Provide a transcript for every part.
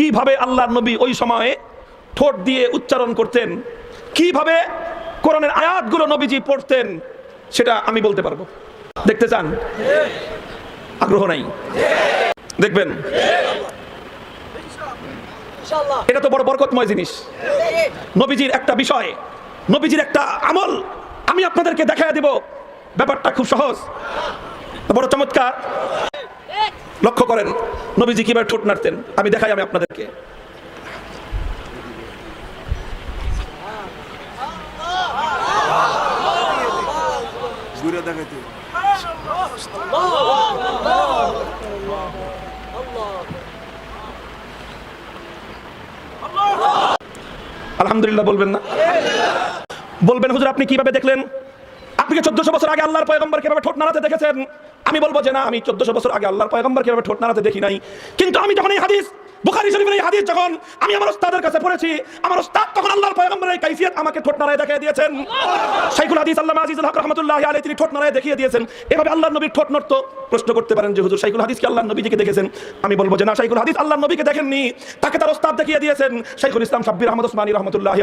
কীভাবে আল্লাহর নবী ওই সময়ে ঠোঁট দিয়ে উচ্চারণ করতেন? কীভাবে কোরআনের আয়াতগুলো নবীজি পড়তেন? সেটা আমি বলতে পারব। দেখতে চান? আগ্রহ নাই? দেখবেন? এটা তো বড় বরকতময় জিনিস। নবীজির একটা বিষয়, নবীজির একটা আমল আমি আপনাদেরকে দেখায় দেব। ব্যাপারটা খুব সহজ, বড় চমৎকার। লক্ষ্য করেন, নবীজি কীভাবে ঠোঁট নাড়তেন? আমি দেখাই আমি আপনাদেরকে। আলহামদুলিল্লাহ বলবেন না। বলবেন, হুজুর, আপনি কীভাবে দেখলেন? আপনি চোদ্দশো বছর আগে আল্লাহর পয়গম্বর কীভাবে ঠোঁট নাড়াতে দেখেছেন? আমি বলব যে না, আমি চোদ্দশো বছর আগে আল্লাহর পয়গম্বর কীভাবে ঠোঁট নাড়াতে দেখি নাই। কিন্তু আমি যখন এই হাদিস, বুখারী শরীফের এই হাদিস যখন আমি আমার ওস্তাদের কাছে পড়েছি, আমার ওস্তাদ তখন আল্লাহর পয়গম্বরের কাইফিয়ত আমাকে ঠোঁট নাড়ায় দেখিয়ে দিয়েছেন। শাইখুল হাদিস আল্লামা আজিজুল হক রহমাতুল্লাহি আলাইহি তিনি ঠোঁট নাড়ায় দেখিয়ে দিয়েছেন। এভাবে আল্লাহর নবীর ঠোঁট নড়তো। প্রশ্ন করতে পারেন যে, হুজুর, শাইখুল হাদিস কি আল্লাহর নবীজিকে দেখেছেন? আমি বলব যে না, শাইখুল হাদিস আল্লাহর নবীকে দেখেননি। তাকে তার ওস্তাদ দেখিয়ে দিয়েছেন। শাইখুল ইসলাম সাব্বির আহমদ ওসমানী রহমতুল্লাহি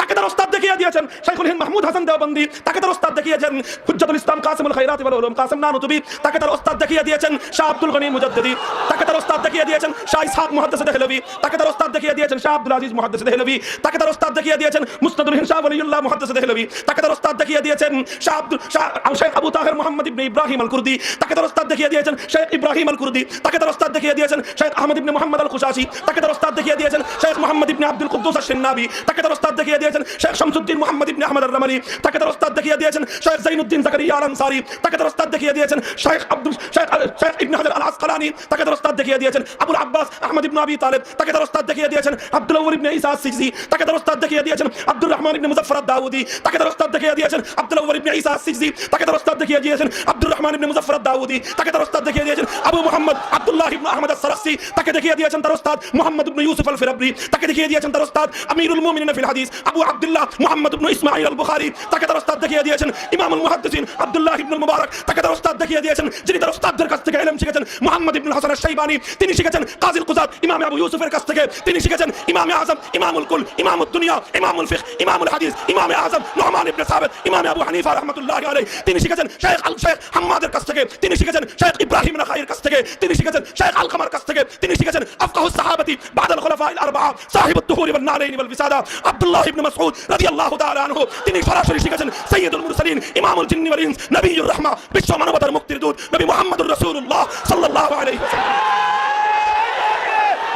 তাকে তার ওস্তাদ দেখিয়ে দিয়েছেন শাইখুল হিন্দ মাহমুদ হাসান দেওবন্দি তাকে তার ওস্তাদ দেখিয়েছেন হুজ্জাতুল ইসলাম কাসিমুল খাইরাত ওয়াল উলুম কাসিম নানুতুবি তাকে তার ওস্তাদ দেখিয়ে দিয়েছেন শাহ আব্দুল গনি মুজাদ্দিদি তাকে তার ওস্তাদ দেখিয়ে দিয়েছেন শাহ ইসহাক মুহাদ্দিস দেহলভি তাকে তার ওস্তাদ দেখিয়ে দিয়েছেন শাহ আব্দুল আজিজ মুহাদ্দিস দেহলভি তাকে তার ওস্তাদ দেখিয়ে দিয়েছেন মুস্তাদুল হিন শাহ ওয়ালিউল্লাহ মুহাদ্দিস দেহলভি তাকে তার ওস্তাদ দেখিয়ে দিয়েছেন শাহ আব্দুল শাহ শেখ আবু তাহের মোহাম্মদ ইবনে ইব্রাহিম আল কুরদি তাকে তার ওস্তাদ দেখিয়ে দিয়েছেন শেখ ইব্রাহিম আল কুরদি তাকে তার ওস্তাদ দেখিয়ে দিয়েছেন শেখ আহমদ ইবনে মোহাম্মদ আল খুশাসি তাকে তার ওস্তাদ দেখিয়ে দিয়েছেন শেখ মোহাম্মদ ইবনে আব্দুল কুদ্দুস আশ-শিন্নাবি তাকে তার ওস্তাদ দেখিয়ে দিয়েছেন শেখ শামসুদ্দিন মোহাম্মদ ইবনে আহমদ আর-রামালি তাকে তার ওস্তাদ দেখিয়ে দিয়েছেন শেখ জাইনুদ্দিন জাকারিয়া আল আনসারি তাকে তার ওস্তাদ দেখিয়ে দিয়েছেন শেখ আব্দুল শেখ শেখ ইবনে হাজার আল আসকালানি তাকে তার ওস্তাদ দেখিয়ে দিয়েছেন আবুল আব্বাস আহমদ ইবনে আবি তালেব তাকে তার ওস্তাদ দেখিয়ে দিয়েছেন আব্দুল আউয়াল ইবনে ঈসা সিজি তাকে তার ওস্তাদ দেখিয়ে দিয়েছেন আব্দুর রহমান ইবনে মুজাফফর দাউদি তাকে তার ওস্তাদ দেখিয়ে দিয়েছেন আব্দুল আউয়াল ইবনে ঈসা সিজি তাকে তার ওস্তাদ দেখিয়ে দিয়েছেন আব্দুর রহমান ইবনে মুজাফফর দাউদি তাকে তার ওস্তাদ দেখিয়ে দিয়েছেন আবু মুহাম্মদ আব্দুল্লাহ ইবনে আহমদ আস-সারাসি তাকে দেখিয়ে দিয়েছেন তার ওস্তাদ মুহাম্মদ ইবনে ইউসুফ আল ফিরাবরি তাকে দেখিয়ে দিয়েছেন তার ওস্তাদ আমিরুল মুমিনিন ফিল হাদিস আবু আব্দুল্লাহ মুহাম্মদ ইবনে ইসমাঈল আল বুখারী তাকে তার ওস্তাদ দেখিয়ে দিয়েছেন ইমামুল মুহাদ্দিসিন আব্দুল্লাহ ইবনে মুবারক তাকে তার ওস্তাদ দেখিয়ে দিয়েছেন যিনি তার ওস্তাদদের কাছ থেকে ইলম শিখেছেন মুহাম্মদ ইবনে হাসান আশ-শাইবানি তিনি শিখেছেন কাজিল কুজাত ইমাম আবু ইউসুফের কাছ থেকে তিনি শিখেছেন ইমাম আযম ইমামুল কুল ইমামুদ দুনিয়া ইমামুল ফিকহ ইমামুল হাদিস ইমাম আযম নোমান ইবনে সাবিত ইমাম আবু হানিফা রাহমাতুল্লাহি আলাইহি তিনি শিখেছেন শেখ আল শেখ হাম্মাদের কাছ থেকে তিনি শিখেছেন শেখ ইব্রাহিম নাখাইর কাছ থেকে তিনি শিখেছেন শেখ আলকামার কাছ থেকে তিনি শিখেছেন আফকাহুস সাহাবাতি বাদ আল খুলাফা আল আরবাআ সাহিবুত তুহুরি ওয়ান নারাইন ওয়াল বিসাদা আব্দুল্লাহ ইবনে মাসউদ রাদিয়াল্লাহু তাআলা আনহু, তিনি সরাসরি শিখেছেন সাইয়্যিদুল মুরসালিন, ইমামুল জিন্নি ওয়াল ইনস, নবিয়ুর রাহমা, বিশ্ব মানবতার মুক্তির দূত, নবী মুহাম্মদুর রাসূলুল্লাহ সাল্লাল্লাহু আলাইহি ওয়াসাল্লাম।